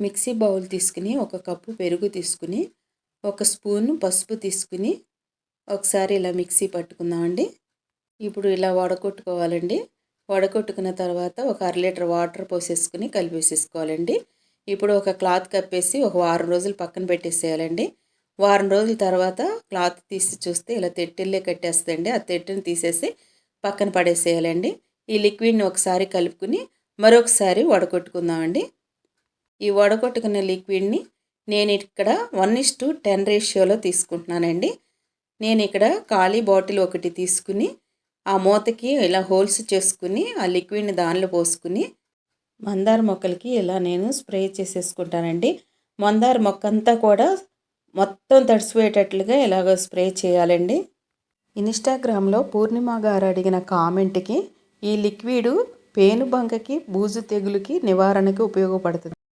Mixie bowl తీసుకుని ఒక cup పెరుగు తీసుకుని ఒక స్పూను పసుపు తీసుకుని ఒకసారి ఇలా మిక్సీ పట్టుకుందామండి. ఇప్పుడు ఇలా వడకొట్టుకోవాలండి. వడకొట్టుకున్న తర్వాత ఒక అర లీటర్ వాటర్ పోసేసుకుని కలిపేసేసుకోవాలండి. ఇప్పుడు ఒక క్లాత్ కప్పేసి ఒక వారం రోజులు పక్కన పెట్టేసేయాలండి. వారం రోజుల తర్వాత క్లాత్ తీసి చూస్తే ఇలా తెట్టెల్లే కట్టేస్తుందండి. ఆ తెట్టుని తీసేసి పక్కన పడేసేయాలండి. ఈ లిక్విడ్ని ఒకసారి కలుపుకుని మరొకసారి వడకొట్టుకుందామండి. ఈ వడగొట్టుకున్న లిక్విడ్ని నేను ఇక్కడ వన్ ఇస్ టు టెన్ రేషియోలో తీసుకుంటున్నానండి. నేను ఇక్కడ ఖాళీ బాటిల్ ఒకటి తీసుకుని ఆ మూతకి ఇలా హోల్స్ చేసుకుని ఆ లిక్విడ్ని దానిలో పోసుకుని మందార మొక్కలకి ఇలా నేను స్ప్రే చేసేసుకుంటానండి. మందార మొక్క అంతా కూడా మొత్తం తడిసిపోయేటట్లుగా ఇలాగ స్ప్రే చేయాలండి. ఇన్స్టాగ్రామ్లో పూర్ణిమ గారు అడిగిన కామెంట్కి ఈ లిక్విడ్ పేనుబంకకి బూజు తెగులుకి నివారణకి ఉపయోగపడుతుంది.